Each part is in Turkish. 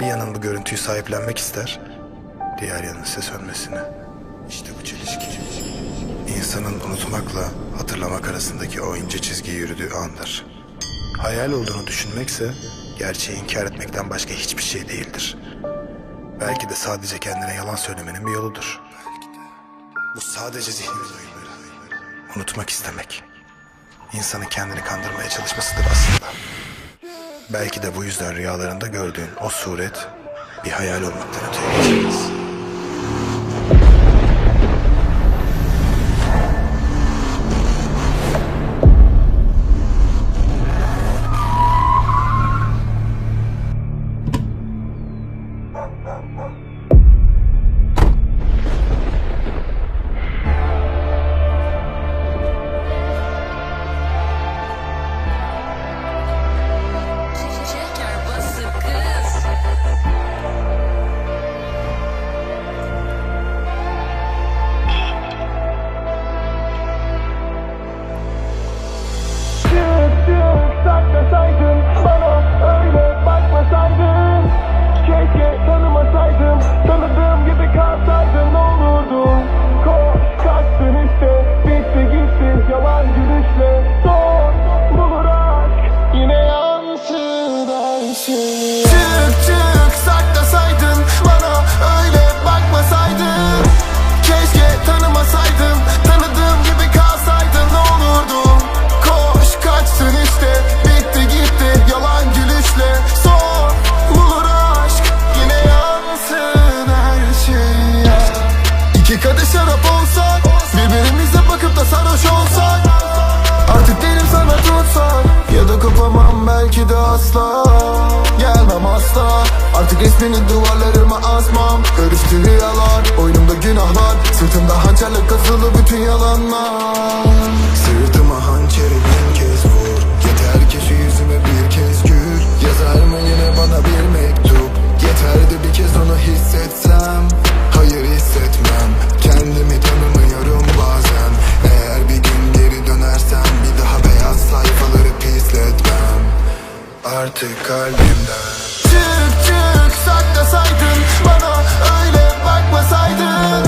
Bir yanın bu görüntüyü sahiplenmek ister, diğer yanın ise sönmesini. İşte bu çelişki. İnsanın unutmakla hatırlamak arasındaki o ince çizgiyi yürüdüğü andır. Hayal olduğunu düşünmekse gerçeği inkar etmekten başka hiçbir şey değildir. Belki de sadece kendine yalan söylemenin bir yoludur. Bu sadece zihnin oyunları. Unutmak istemek. İnsanın kendini kandırmaya çalışmasıdır aslında. Belki de bu yüzden rüyalarında gördüğün o suret bir hayal olmaktan öteye geçemez. Çık çık saklasaydın Bana öyle bakmasaydın. Keşke tanımasaydım Tanıdığım gibi kalsaydın. Ne olurdu? Koş kaçtın işte Bitti gitti. Yalan gülüşle Son bulur aşk. Yine yansın her şey ya. İki kadeh şarap olsak Birbirimize bakıp da sarhoş olsak. Artık değilim sana tutsak Ya da kopamam belki de asla Artık resmini duvarlarıma asmam. Karıştı rüyalar Oyunumda günahlar. Sırtımda hançerle kazılı bütün yalanlar. Sırtıma hançeri bin kez vur. Yeter ki şu yüzüme bir kez gül. Yazar mı yine bana bir mektup? Yeterdi bir kez onu hissetsem. Hayır hissetmem. Kendimi tanımıyorum bazen. Eğer bir gün geri dönersem Bir daha beyaz sayfaları pisletmem. Artık kalbimden bakmasaydın Keşke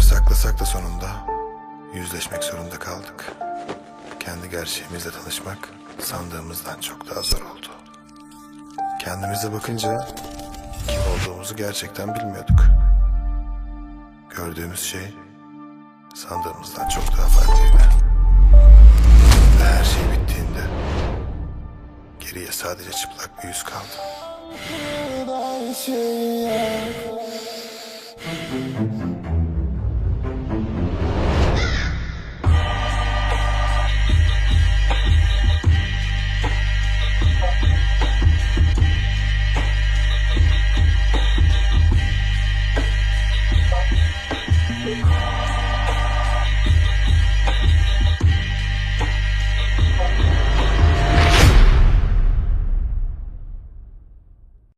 Saklasak da sonunda yüzleşmek zorunda kaldık. Kendi gerçeğimizle tanışmak sandığımızdan çok daha zor oldu. Kendimize bakınca kim olduğumuzu gerçekten bilmiyorduk. Gördüğümüz şey sandığımızdan çok daha farklıydı. Ve her şey bittiğinde geriye sadece çıplak bir yüz kaldı. Baby.